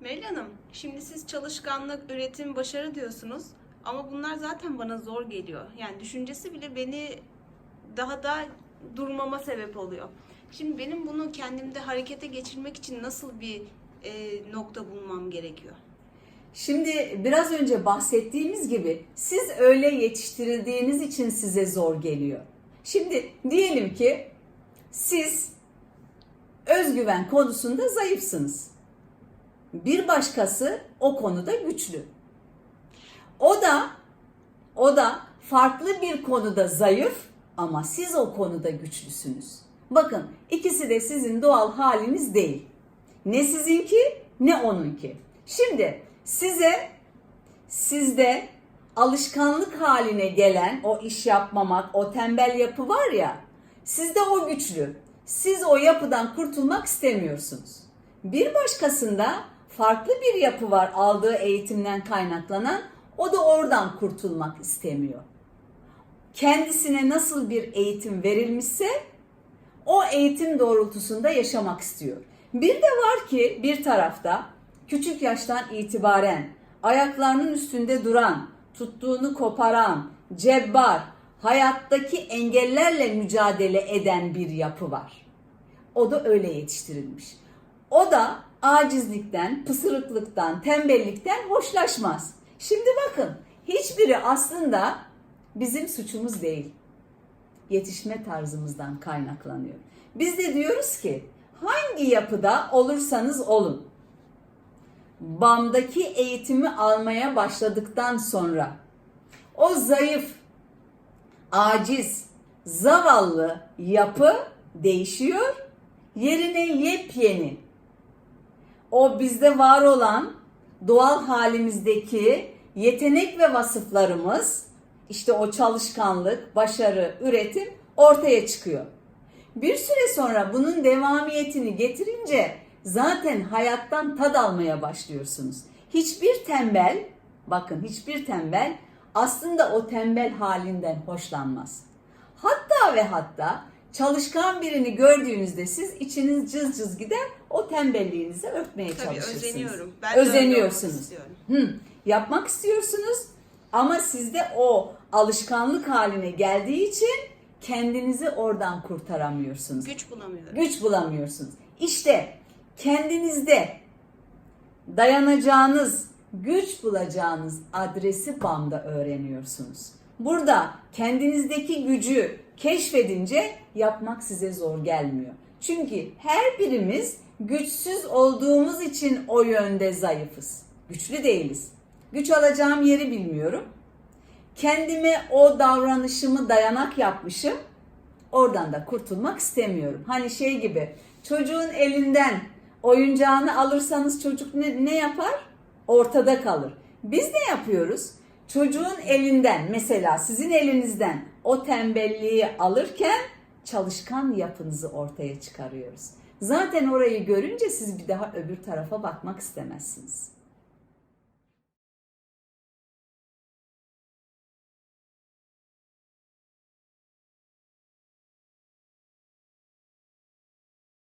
Melih Hanım, şimdi siz çalışkanlık, üretim, başarı diyorsunuz. Ama bunlar zaten bana zor geliyor. Yani düşüncesi bile beni daha da durmama sebep oluyor. Şimdi benim bunu kendimde harekete geçirmek için nasıl bir e, nokta bulmam gerekiyor? Şimdi biraz önce bahsettiğimiz gibi siz öyle yetiştirildiğiniz için size zor geliyor. Şimdi diyelim ki siz özgüven konusunda zayıfsınız. Bir başkası o konuda güçlü. O da o da farklı bir konuda zayıf ama siz o konuda güçlüsünüz. Bakın ikisi de sizin doğal haliniz değil. Ne sizinki ne onunki. Şimdi size sizde alışkanlık haline gelen o iş yapmamak, o tembel yapı var ya, sizde o güçlü. Siz o yapıdan kurtulmak istemiyorsunuz. Bir başkasında farklı bir yapı var aldığı eğitimden kaynaklanan, o da oradan kurtulmak istemiyor. Kendisine nasıl bir eğitim verilmişse o eğitim doğrultusunda yaşamak istiyor. Bir de var ki bir tarafta küçük yaştan itibaren ayaklarının üstünde duran, tuttuğunu koparan, cebbar, hayattaki engellerle mücadele eden bir yapı var. O da öyle yetiştirilmiş. O da acizlikten, pısırıklıktan, tembellikten hoşlaşmaz. Şimdi bakın, hiçbiri aslında bizim suçumuz değil yetişme tarzımızdan kaynaklanıyor. Biz de diyoruz ki hangi yapıda olursanız olun. BAM'daki eğitimi almaya başladıktan sonra o zayıf, aciz, zavallı yapı değişiyor. Yerine yepyeni o bizde var olan doğal halimizdeki yetenek ve vasıflarımız işte o çalışkanlık, başarı, üretim ortaya çıkıyor. Bir süre sonra bunun devamiyetini getirince zaten hayattan tad almaya başlıyorsunuz. Hiçbir tembel, bakın hiçbir tembel aslında o tembel halinden hoşlanmaz. Hatta ve hatta çalışkan birini gördüğünüzde siz içiniz cız cız gider o tembelliğinizi örtmeye Tabii çalışırsınız. özeniyorum. Ben de öyle olmak Özeniyorsunuz. istiyorum. Hı, yapmak istiyorsunuz ama sizde o alışkanlık haline geldiği için kendinizi oradan kurtaramıyorsunuz. Güç bulamıyorum. Güç bulamıyorsunuz. İşte kendinizde dayanacağınız, güç bulacağınız adresi BAM'da öğreniyorsunuz. Burada kendinizdeki gücü keşfedince yapmak size zor gelmiyor. Çünkü her birimiz güçsüz olduğumuz için o yönde zayıfız. Güçlü değiliz. Güç alacağım yeri bilmiyorum. Kendime o davranışımı dayanak yapmışım. Oradan da kurtulmak istemiyorum. Hani şey gibi çocuğun elinden oyuncağını alırsanız çocuk ne, ne yapar? Ortada kalır. Biz ne yapıyoruz? Çocuğun elinden mesela sizin elinizden o tembelliği alırken çalışkan yapınızı ortaya çıkarıyoruz. Zaten orayı görünce siz bir daha öbür tarafa bakmak istemezsiniz.